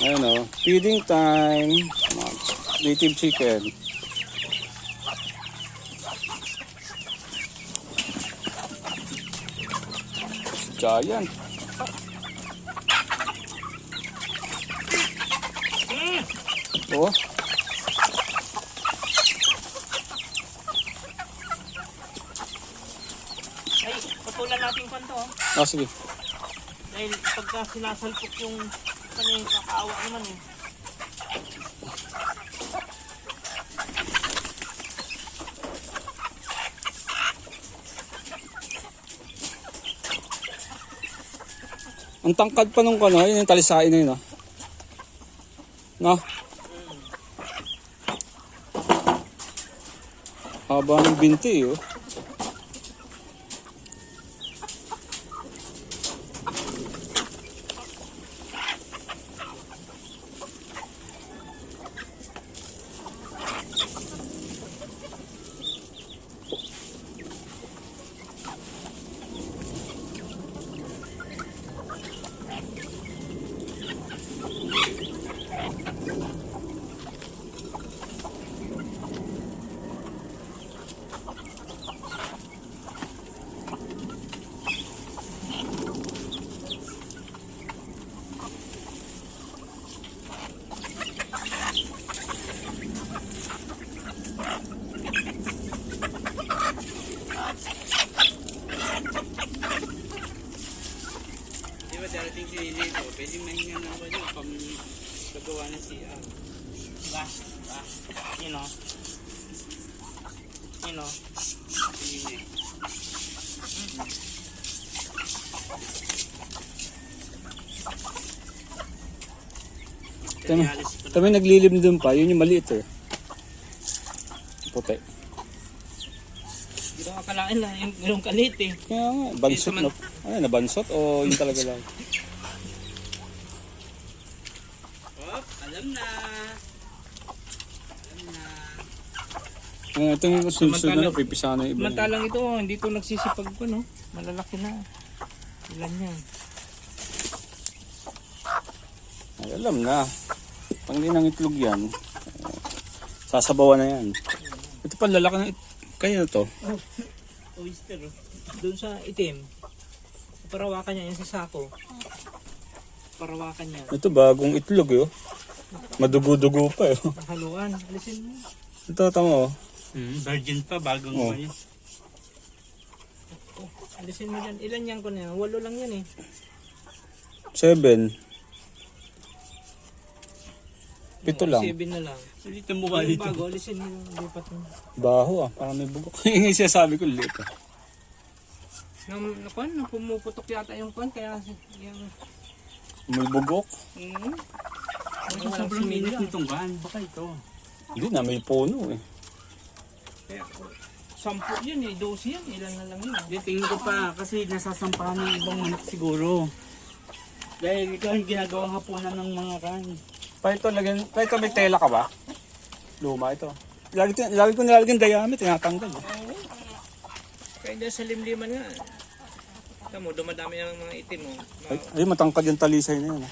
Ayan o, feeding time. Native chicken. Giant. Oh, Ay, putulan natin kwan to. oh. ah, sige. Dahil pagka sinasalpok yung ano yung kakaawa naman eh. Ang tangkad pa nung kano, yun yung talisain na yun ah. No? Haba ng binti eh, oh. Pwede mahinga na ako niya pang gagawa ng CR. Diba? Diba? You know? You know? Yun eh. Tama, tama yung naglilim dun pa, yun yung maliit eh. Puti. Hindi ko akalain na yung, yung kalit eh. Kaya nga, bansot na. Ay, nabansot o yun talaga lang? Oh, alam na. Alam na. Ah, ito yung sunod na pipisa na iba. niya. Samantalang ito, oh, hindi to nagsisipag ko, no? Malalaki na. Ilan yan? Ay, alam na. Pang ng itlog yan. Sasabawan na yan. Ito pa lalaki ng it- Kaya to. Oyster, oh. Doon sa itim. Parawakan niya yan sa sako. Parawakan niya. Ito bagong itlog eh. Oh. Madugo-dugo pa eh. oh. Haluan. Alisin mo. Ito, tama oh. Hmm, virgin pa, bagong Oh. oh. yun. Oh, alisin mo dyan. Ilan yan ko na yan? Walo lang yan eh. Seven. Pito lang. Seven na lang. Dito Yung dito? bago, alisin mo yung lipat mo. Baho ah, parang may bugok. yung sinasabi ko liit ah. Nang, nakuan, pumuputok yata yung kuan, kaya yung... May bugok. Hmm? Ano sobrang init nitong van? Baka ito. Hindi na, may puno eh. Kaya, sampu yan eh, dosi yan, ilan na lang yun. Hindi, tingin ko pa kasi nasasampahan ng ibang manok siguro. Dahil ito ang ginagawang hapunan ng mga kan. Pa ito, lagyan, pa ito may tela ka ba? Luma ito. Lagi, ko- lagi ko nilalagyan dayami, tinatanggal. eh. Kaya dyan sa limliman nga, tamo, dumadami ng mga itim mo. Ay, ay, matangkad yung talisay na yun.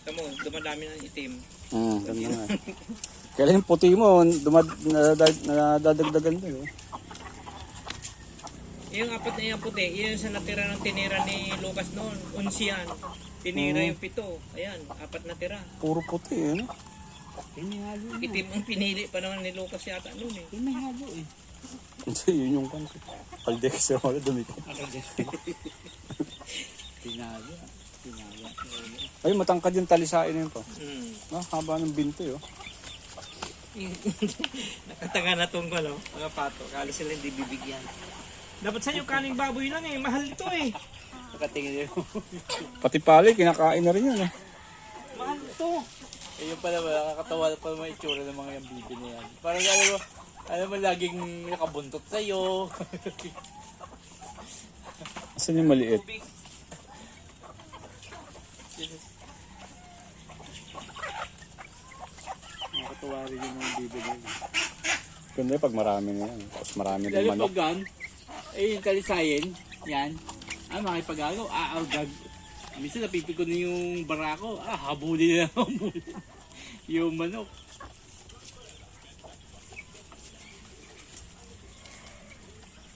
Ah. Tamo, dumadami ng itim. Hmm, ganda nga. Kailan yung puti mo, dumad, nadadag, nadadagdagan din. Eh. Yung apat na yung puti, yun sa natira ng tinira ni Lucas noon, unsiyan. Tinira yung pito, ayan, apat na tira. Puro puti eh. no? Pinihalo. Itim ang pinili pa naman ni Lucas yata noon eh. Pinihalo eh. Hindi, yun yung kan. Kaldex yung mga dumi ko. Ay, matangkad yung talisain na yun to. Hmm. No, haba ng binti oh. Nakatanga na tong ano, mga pato. Kala sila hindi bibigyan. Dapat sa inyo kaning baboy lang eh. Mahal ito eh. Nakatingin yun. Pati pali, kinakain na rin yun eh. Mahal ito. Ayun pala, nakakatawa pa mga itsura ng mga yung bibi na yan. Parang alam mo, alam mo laging nakabuntot sa'yo. Asan yung maliit? Tubig. Nakakatawa rin yung mga bibi na yan. Kundi pag marami na yan. Tapos marami ng Lalo manok. pag gan, eh yung kalisayin, yan, ah makipag-agaw, aagag, Minsan napipikon na yung barako. Ah, habulin na habulin. yung manok.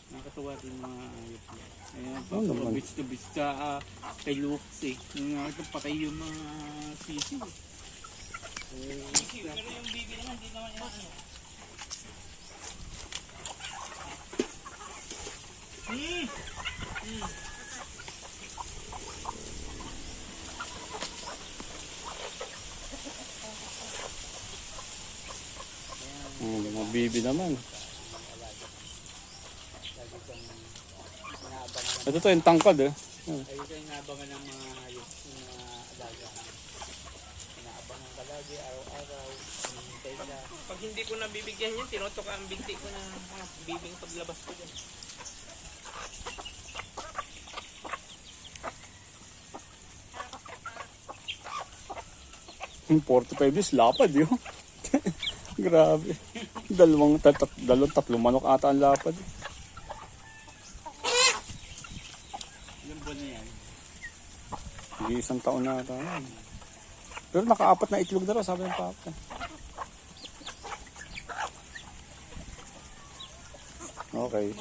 Nakakatawa din mga ayop niya. Ayan, Oo naman. pag to bits sa ah, kay Lux eh. Yung nakakita patay yung mga sisi. Ano. Hmm. Oh, mga bibi naman. Ito to yung tangkad eh. Ayun yung inaabangan ng mga hayop, mga alaga. Lagi, araw-araw, hinihintay ka. Pag hindi ko nabibigyan yan, tinutok ang binti ko ng mga bibing paglabas ko dyan. Yung 45 days, lapad yun. Grabe. Dalawang, tat, tat, dalawang tatlong manok ata ang lapad. Ilang buwan na yan? Hindi isang taon na ata. yan. Pero nakaapat na itlog na raw, sabi ng papa. Okay.